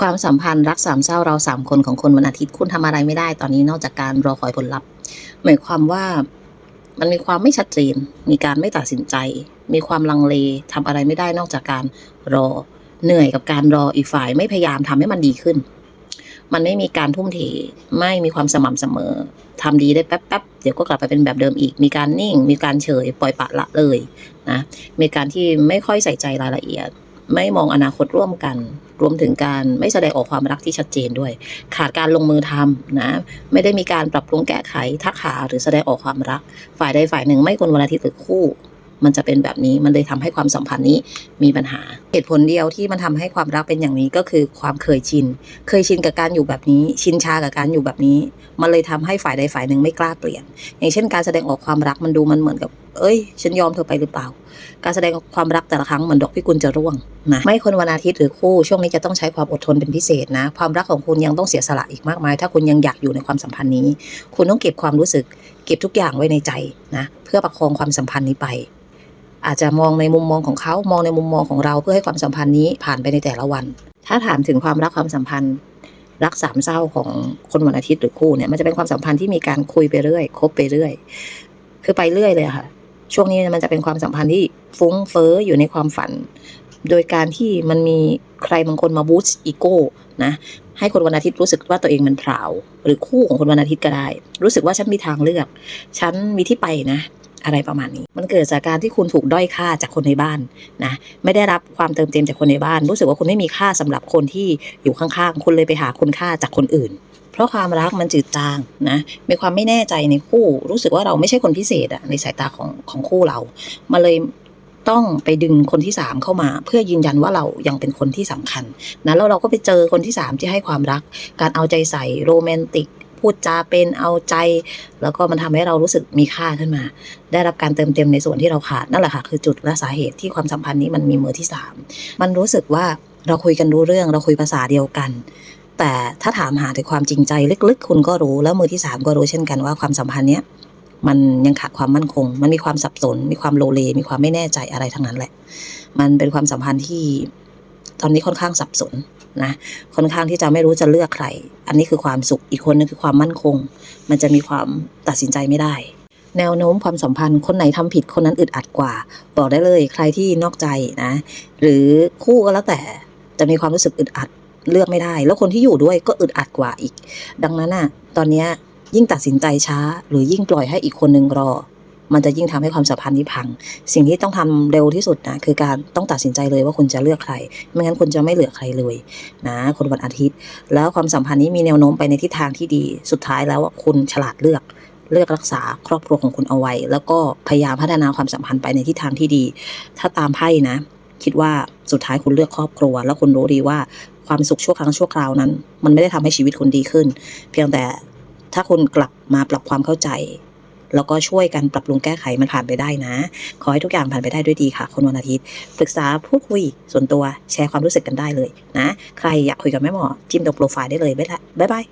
ความสัมพันธ์รักสามเศร้าเราสามคนของคนวันอาทิตย์คุณทำอะไรไม่ได้ตอนนี้นอกจากการรอคอยผลลัพธ์ หมายความว่ามันมีความไม่ชัดเจน มีการไม่ตัดสินใจ มีความลังเลทำอะไรไม่ได้นอกจากการรอ เหนื่อยกับการรออีกฝ่ายไม่พยายามทำให้มันดีขึ้น มันไม่มีการทุ่มเท ไม่มีความสม่ำเสมอทำดีได้แป๊บๆ เดี๋ยวก็กลับไปเป็นแบบเดิมอีก มีการนิ่ง มีการเฉย ปล่อยปละละเลยนะ มีการที่ไม่ค่อยใส่ใจรายละเอียด ไม่มองอนาคตร่วมกัน รวมถึงการไม่แสดงออกความรักที่ชัดเจนด้วย ขาดการลงมือทำนะไม่ได้มีการปรับปรุงแก้ไขทักหาหรือแสดงออกความรัก ฝ่ายใดฝ่ายหนึ่งไม่คนวันอาทิตย์หรือคู่มันจะเป็นแบบนี้มันเลยทำให้ความสัมพันธ์นี้มีปัญหา เหตุผลเดียวที่มันทำให้ความรักเป็นอย่างนี้ก็คือความเคยชิน เคยชินกับการอยู่แบบนี้ ชินชากับการอยู่แบบนี้ มันเลยทำให้ฝ่ายใดฝ่ายหนึ่งไม่กล้าเปลี่ยน อย่างเช่น การแสดงออกความรักมันดูมันเหมือนกับ เอ้ย ฉันยอมเธอไปหรือเปล่า การแสดงความรักแต่ละครั้งเหมือนดอกพิกุลจะร่วงนะไม่คนวันอาทิตย์หรือคู่ช่วงนี้จะต้องใช้ความอดทนเป็นพิเศษนะ ความรักของคุณยังต้องเสียสละอีกมากมาย ถ้าคุณยังอยากอยู่ในความสัมพันธ์นี้ คุณต้องเก็บความรู้สึก เก็บทุกอย่างไว้ในใจนะเพื่อประคองความสัมพันธ์นี้ไป อาจจะมองในมุมมองของเขามองในมุมมองของเราเพื่อให้ความสัมพันธ์นี้ผ่านไปในแต่ละวัน ถ้าถามถึงความรักความสัมพันธ์รักสามเศร้าของคนวันอาทิตย์หรือคู่เนี่ยมันจะเป็นความสัมพันธ์ที่มีการคุยไปเรื่อยคบไปเรื่อย คือไปเรื่อยเลยค่ะ ช่วงนี้มันจะเป็นความสัมพันธ์ที่ฟุ้งเฟ้ออยู่ในความฝัน โดยการที่มันมีใครบางคนมาบูสต์อีโก้นะให้คนวันอาทิตย์รู้สึกว่าตัวเองมันพราว หรือคู่ของคนวันอาทิตย์ก็ได้ รู้สึกว่าฉันมีทางเลือก ฉันมีที่ไปนะ อะไรประมาณนี้ มันเกิดจากการที่คุณถูกด้อยค่าจากคนในบ้านนะไม่ได้รับความเติมเต็มจากคนในบ้าน รู้สึกว่าคุณไม่มีค่าสำหรับคนที่อยู่ข้างๆคุณเลยไปหาคุณค่าจากคนอื่น เพราะความรักมันจืดจางนะมีความไม่แน่ใจในคู่ รู้สึกว่าเราไม่ใช่คนพิเศษอะในสายตาของของคู่เรามาเลยต้องไปดึงคนที่สามเข้ามา เพื่อยืนยันว่าเรายังเป็นคนที่สำคัญนะแล้วเราก็ไปเจอคนที่สามที่ให้ความรัก การเอาใจใส่โรแมนติกพูดจาเป็นเอาใจ แล้วก็มันทำให้เรารู้สึกมีค่าขึ้นมา ได้รับการเติมเต็มในส่วนที่เราขาดนั่นแหละค่ะคือจุดและสาเหตุที่ความสัมพันธ์นี้มันมีมือที่สามมันรู้สึกว่าเราคุยกันรู้เรื่องเราคุยภาษาเดียวกัน แต่ถ้าถามหาถึงความจริงใจลึกๆ คุณก็รู้แล้วมือที่สามก็รู้เช่นกันว่าความสัมพันธ์เนี้ยมันยังขาดความมั่นคง มันมีความสับสน มีความโลเล มีความไม่แน่ใจอะไรทั้งนั้นแหละ มันเป็นความสัมพันธ์ที่ตอนนี้ค่อนข้างสับสนนะ ค่อนข้างที่จะไม่รู้จะเลือกใคร อันนี้คือความสุข อีกคนนึงคือความมั่นคง มันจะมีความตัดสินใจไม่ได้ แนวโน้มความสัมพันธ์ คนไหนทำผิดคนนั้นอึดอัดกว่า บอกได้เลย ใครที่นอกใจนะ หรือคู่ก็แล้วแต่ จะมีความรู้สึกอึดอัด เลือกไม่ได้ แล้วคนที่อยู่ด้วยก็อึดอัดกว่าอีก ดังนั้นน่ะ ตอนเนี้ยยิ่งตัดสินใจช้า หรือยิ่งปล่อยให้อีกคนนึงรอ มันจะยิ่งทำให้ความสัมพันธ์นี้พัง สิ่งที่ต้องทำเร็วที่สุดนะคือการต้องตัดสินใจเลยว่าคุณจะเลือกใคร ไม่งั้นคุณจะไม่เหลือใครเลย นะคนวันอาทิตย์ แล้วความสัมพันธ์นี้มีแนวโน้มไปในทิศทางที่ดี สุดท้ายแล้วว่าคุณฉลาดเลือกเลือกรักษาครอบครัวของคุณเอาไว้ แล้วก็พยายามพัฒนาความสัมพันธ์ไปในทิศทางที่ดี ถ้าตามไพ่นะ คิดว่าสุดท้ายคุณเลือกครอบครัว แล้วคุณรู้ดีว่า ความสุขชั่วครั้งชั่วคราวนั้น มันไม่ได้ทำให้ชีวิตคุณดีขึ้น เพียงแต่ถ้าคุณกลับมาปรับความเข้าใจ แล้วก็ช่วยกันปรับปรุงแก้ไขมันผ่านไปได้นะ ขอให้ทุกอย่างผ่านไปได้ด้วยดีค่ะ คนวันอาทิตย์ ปรึกษาพูดคุยส่วนตัวแชร์ความรู้สึกกันได้เลยนะ ใครอยากคุยกับแม่หมอจิ้มตรงโปรไฟล์ได้เลยบ๊ายบาย